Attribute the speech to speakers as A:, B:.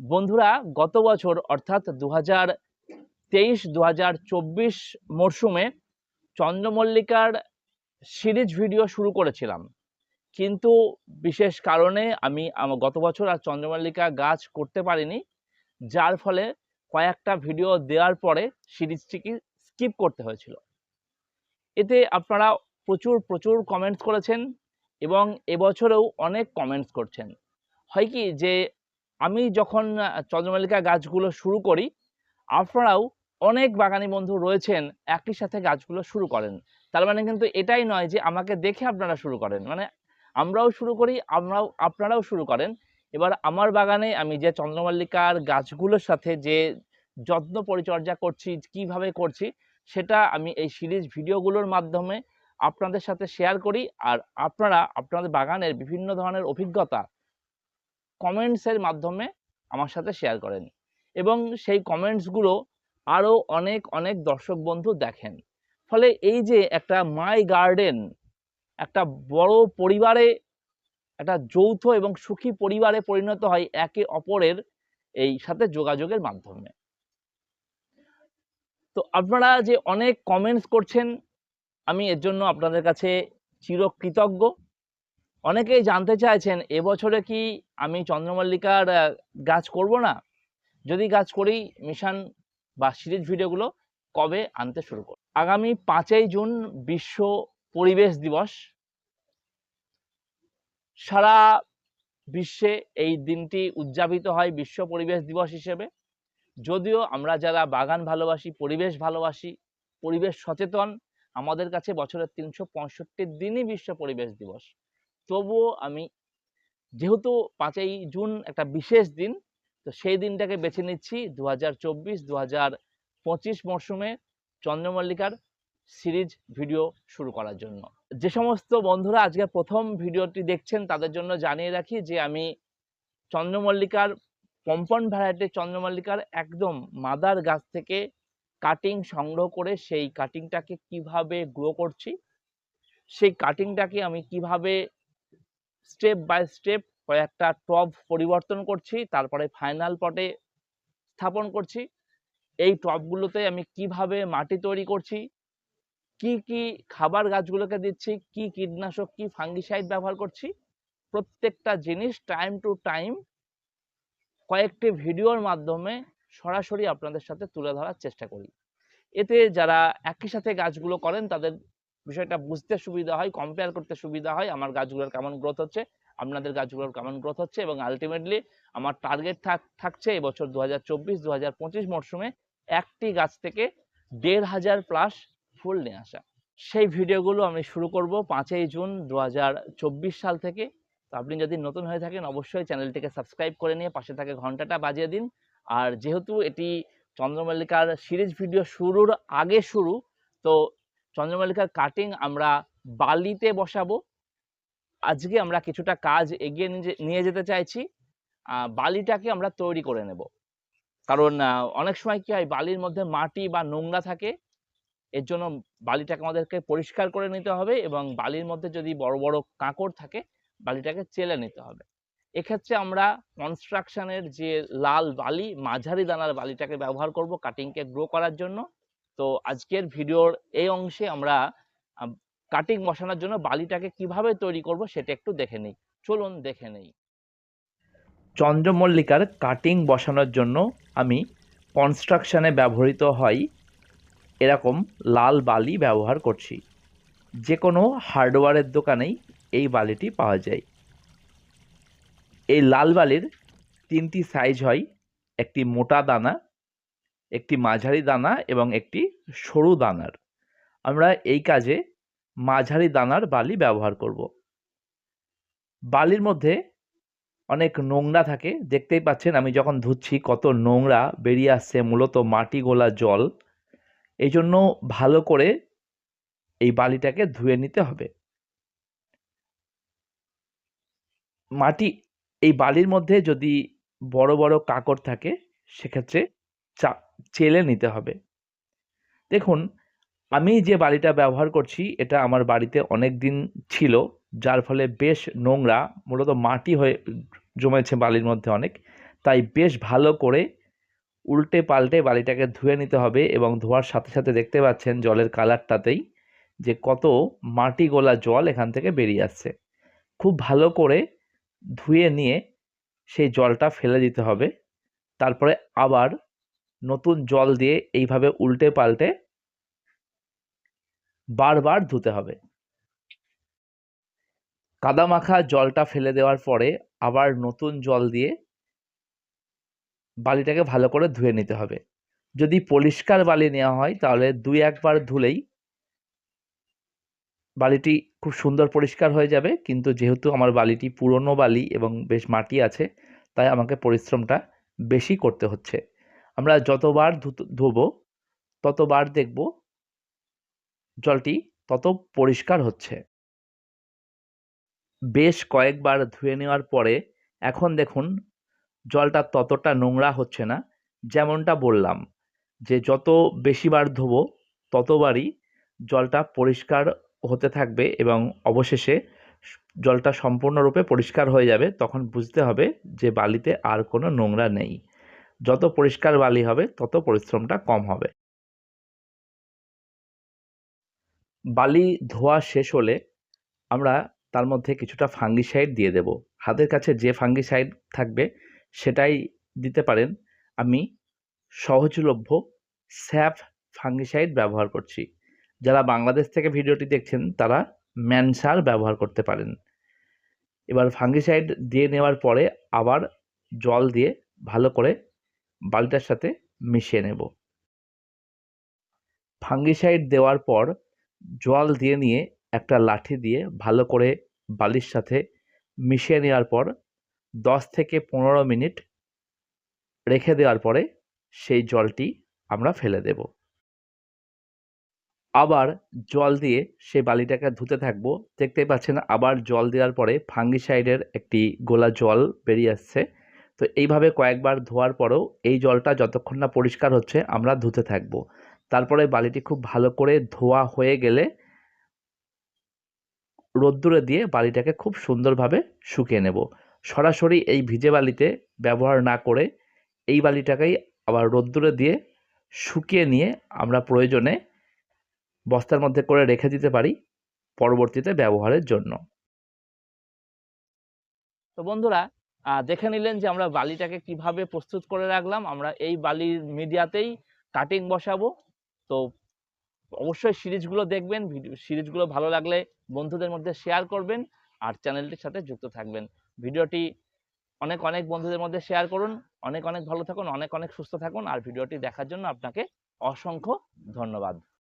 A: বন্ধুরা, গত বছর, অর্থাৎ দু হাজার তেইশ দু হাজার চব্বিশ মরশুমে চন্দ্রমল্লিকার সিরিজ ভিডিও শুরু করেছিলাম। কিন্তু বিশেষ কারণে আমি গত বছর আর চন্দ্রমল্লিকা গাছ করতে পারিনি। যার ফলে কয়েকটা ভিডিও দেওয়ার পরে সিরিজটিকে স্কিপ করতে হয়েছিল। এতে আপনারা প্রচুর প্রচুর কমেন্টস করেছেন এবং এবছরেও অনেক কমেন্টস করছেন। হয় কি যে আমি যখন আহ, চন্দ্রমল্লিকা গাছগুলো শুরু করি আপনারাও অনেক বাগানি বন্ধু রয়েছেন একই সাথে গাছগুলো শুরু করেন। তার মানে কিন্তু এটাই নয় যে আমাকে দেখে আপনারা শুরু করেন। মানে আমরাও শুরু করি আমরাও আপনারাও শুরু করেন। এবার আমার বাগানে আমি যে চন্দ্রমল্লিকার গাছগুলোর সাথে যে যত্ন পরিচর্যা করছি কীভাবে করছি সেটা আমি এই সিরিজ ভিডিওগুলোর মাধ্যমে আপনাদের সাথে শেয়ার করি। আর আপনারা আপনাদের বাগানের বিভিন্ন ধরনের অভিজ্ঞতা কমেন্টসের মাধ্যমে আমার সাথে শেয়ার করেন। এবং সেই কমেন্টসগুলো আরও অনেক অনেক দর্শক বন্ধু দেখেন। ফলে এই যে একটা মাই গার্ডেন একটা বড় পরিবারে, একটা যৌথ এবং সুখী পরিবারে পরিণত হয় একে অপরের এই সাথে যোগাযোগের মাধ্যমে। তো আপনারা যে অনেক কমেন্টস করছেন, আমি এর জন্য আপনাদের কাছে চিরকৃতজ্ঞ। অনেকেই জানতে চাইছেন এবছরে কি আমি চন্দ্রমল্লিকার গাছ করব না? যদি গাছ করি, মিশন বা সিরিজ ভিডিওগুলো কবে আনতে শুরু করব? আগামী পাঁচই জুন বিশ্ব পরিবেশ দিবস। সারা বিশ্বে এই দিনটি উদযাপিত হয় বিশ্ব পরিবেশ দিবস হিসেবে। যদিও আমরা যারা বাগান ভালোবাসি, পরিবেশ ভালোবাসি, পরিবেশ সচেতন, আমাদের কাছে বছরের তিনশো পঁয়ষট্টি দিনই বিশ্ব পরিবেশ দিবস। তবুও আমি যেহেতু পাঁচই জুন একটা বিশেষ দিন, তো সেই দিনটাকে বেছে নিচ্ছি দু হাজার চব্বিশ দু হাজার পঁচিশ মরশুমে চন্দ্রমল্লিকার সিরিজ ভিডিও শুরু করার জন্য। যে সমস্ত বন্ধুরা আজকে প্রথম ভিডিওটি দেখছেন, তাদের জন্য জানিয়ে রাখি যে আমি চন্দ্রমল্লিকার পম্পন ভ্যারাইটি চন্দ্রমল্লিকার একদম মাদার গাছ থেকে কাটিং সংগ্রহ করে সেই কাটিংটাকে কীভাবে গ্রো করছি, সেই কাটিংটাকে আমি কীভাবে স্টেপ বাই স্টেপ কয়েকটা টব পরিবর্তন করছি, তারপরে ফাইনাল পটে স্থাপন করছি। এই টবগুলোতে আমি কীভাবে মাটি তৈরি করছি, কি কি খাবার গাছগুলোকে দিচ্ছি, কি কীটনাশক, কি ফাঙ্গিসাইড ব্যবহার করছি, প্রত্যেকটা জিনিস টাইম টু টাইম কয়েকটি ভিডিওর মাধ্যমে সরাসরি আপনাদের সাথে তুলে ধরার চেষ্টা করি। এতে যারা একই সাথে গাছগুলো করেন, তাদের বিষয়টা বুঝতে সুবিধা হয় কম্পেয়ার করতে সুবিধা হয়, আমার গাছগুলোর কেমন গ্রোথ হচ্ছে, আপনাদের গাছগুলোর কেমন গ্রোথ হচ্ছে এবং আলটিমেটলি আমার টার্গেট থাকছে এবছর দু হাজার চব্বিশ দু হাজার পঁচিশ মরশুমে একটি গাছ থেকে দেড় হাজার প্লাস ফুল নিয়ে আসা। সেই ভিডিওগুলো আমি শুরু করব পাঁচই জুন দু হাজার চব্বিশ সাল থেকে। তো আপনি যদি নতুন হয়ে থাকেন অবশ্যই চ্যানেলটিকে সাবস্ক্রাইব করে নিয়ে পাশে থাকে ঘন্টাটা বাজিয়ে দিন। আর যেহেতু এটি চন্দ্রমল্লিকার সিরিজ ভিডিও শুরুর আগে শুরু, তো চন্দ্রমল্লিকার কাটিং আমরা বালিতে বসাবো। আজকে আমরা কিছুটা কাজ এগিয়ে নিয়ে- যেতে চাইছি। বালিটাকে আমরা তৈরি করে নেব। কারণ অনেক সময় কি হয়, বালির মধ্যে মাটি বা নোংরা থাকে। এর জন্য বালিটাকে আমাদেরকে পরিষ্কার করে নিতে হবে এবং বালির মধ্যে যদি বড় বড় কাঁকড় থাকে, বালিটাকে চেলে নিতে হবে। এক্ষেত্রে আমরা কনস্ট্রাকশনের যে লাল বালি, মাঝারি দানার বালিটাকে ব্যবহার করব কাটিংকে গ্রো করার জন্য। তো আজকের ভিডিওর এই অংশে আমরা কাটিং বসানোর জন্য বালিটাকে কীভাবে তৈরি করব সেটা একটু দেখে নিই। চলুন দেখে নেই। চন্দ্রমল্লিকার কাটিং বসানোর জন্য আমি কনস্ট্রাকশানে ব্যবহৃত হয় এরকম লাল বালি ব্যবহার করছি। যে কোনো হার্ডওয়্যারের দোকানেই এই বালিটি পাওয়া যায়। এই লাল বালির তিনটি সাইজ হয়, একটি মোটা দানা একটি মাঝারি দানা এবং একটি সরু দানার। আমরা এই কাজে মাঝারি দানার বালি ব্যবহার করব। বালির মধ্যে অনেক নোংরা থাকে। দেখতেই পাচ্ছেন আমি যখন ধুচ্ছি কত নোংরা বেরিয়ে আসছে, মূলত মাটি গোলা জল। এই জন্য ভালো করে এই বালিটাকে ধুয়ে নিতে হবে। মাটি, এই বালির মধ্যে যদি বড় বড় কাঁকড় থাকে, সেক্ষেত্রে চা চেলে নিতে হবে। দেখুন, আমি যে বালিটা ব্যবহার করছি, এটা আমার বাড়িতে অনেক দিন ছিল, যার ফলে বেশ নোংরা, মূলত মাটি হয়ে জমেছে বালির মধ্যে অনেক, তাই বেশ ভালো করে উল্টে পাল্টে বালিটাকে ধুয়ে নিতে হবে এবং ধোয়ার সাথে সাথে দেখতে পাচ্ছেন জলের কালারটাতেই যে কত মাটি গোলা জল এখান থেকে বেরিয়ে আসছে। খুব ভালো করে ধুয়ে নিয়ে সেই জলটা ফেলে দিতে হবে। তারপরে আবার নতুন জল দিয়ে এইভাবে উল্টে পাল্টে বারবার ধুতে হবে। কাদামাখা জলটা ফেলে দেওয়ার পরে আবার নতুন জল দিয়ে বালিটাকে ভালো করে ধুয়ে নিতে হবে। যদি পরিষ্কার বালি নেওয়া হয় তাহলে দুই একবার ধুলেই বালিটি খুব সুন্দর পরিষ্কার হয়ে যাবে। কিন্তু যেহেতু আমার বালিটি পুরনো বালি এবং বেশ মাটি আছে, তাই আমাকে পরিশ্রমটা বেশি করতে হচ্ছে। আমরা যতবার ধোবো, ততবার দেখব জলটি তত পরিষ্কার হচ্ছে। বেশ কয়েকবার ধুয়ে নেওয়ার পরে এখন দেখুন জলটা ততটা নোংরা হচ্ছে না যেমনটা বললাম, যে যত বেশিবার ধোবো ততবারই জলটা পরিষ্কার হতে থাকবে এবং অবশেষে জলটা সম্পূর্ণরূপে পরিষ্কার হয়ে যাবে, তখন বুঝতে হবে যে বালিতে আর কোনো নোংরা নেই। যত পরিষ্কার বালি হবে, তত পরিশ্রমটা কম হবে। বালি ধোয়া শেষ হলে আমরা তার মধ্যে কিছুটা ফাঙ্গিসাইড দিয়ে দেব। হাতের কাছে যে ফাঙ্গিসাইড থাকবে, সেটাই দিতে পারেন। আমি সহজলভ্য স্যাপ ফাঙ্গিসাইড ব্যবহার করছি। যারা বাংলাদেশ থেকে ভিডিওটি দেখছেন, তারা ম্যানসার ব্যবহার করতে পারেন। এবার ফাঙ্গিসাইড দিয়ে নেওয়ার পরে আবার জল দিয়ে ভালো করে বালিটার সাথে মিশিয়ে নেব। ফাঙ্গিসাইড দেওয়ার পর জল দিয়ে নিয়ে একটা লাঠি দিয়ে ভালো করে বালির সাথে মিশিয়ে নেওয়ার পর দশ থেকে পনেরো মিনিট রেখে দেওয়ার পরে সেই জলটি আমরা ফেলে দেব। আবার জল দিয়ে সেই বালিটাকে ধুতে থাকব। দেখতেই পাচ্ছেন আবার জল দেওয়ার পরে ফাঙ্গিসাইডের একটি গোলা জল বেরিয়ে আসছে। তো এইভাবে কয়েকবার ধোয়ার পরেও এই জলটা যতক্ষণ না পরিষ্কার হচ্ছে, আমরা ধুতে থাকব। তারপরে বালিটি খুব ভালো করে ধোয়া হয়ে গেলে রোদ্দুরে দিয়ে বালিটাকে খুব সুন্দরভাবে শুকিয়ে নেব। সরাসরি এই ভিজে বালিতে ব্যবহার না করে এই বালিটাকেই আবার রোদ্দুরে দিয়ে শুকিয়ে নিয়ে আমরা প্রয়োজনে বস্তার মধ্যে করে রেখে দিতে পারি পরবর্তীতে ব্যবহারের জন্য। তো বন্ধুরা দেখে নিলেন যে আমরা বালিটাকে কীভাবে প্রস্তুত করে রাখলাম। আমরা এই বালির মিডিয়াতেই কাটিং বসাবো। তো অবশ্যই সিরিজগুলো দেখবেন, ভিডিও, সিরিজগুলো ভালো লাগলে বন্ধুদের মধ্যে শেয়ার করবেন আর চ্যানেলটির সাথে যুক্ত থাকবেন। ভিডিওটি অনেক অনেক বন্ধুদের মধ্যে শেয়ার করুন। অনেক অনেক ভালো থাকুন, অনেক অনেক সুস্থ থাকুন। আর ভিডিওটি দেখার জন্য আপনাকে অসংখ্য ধন্যবাদ।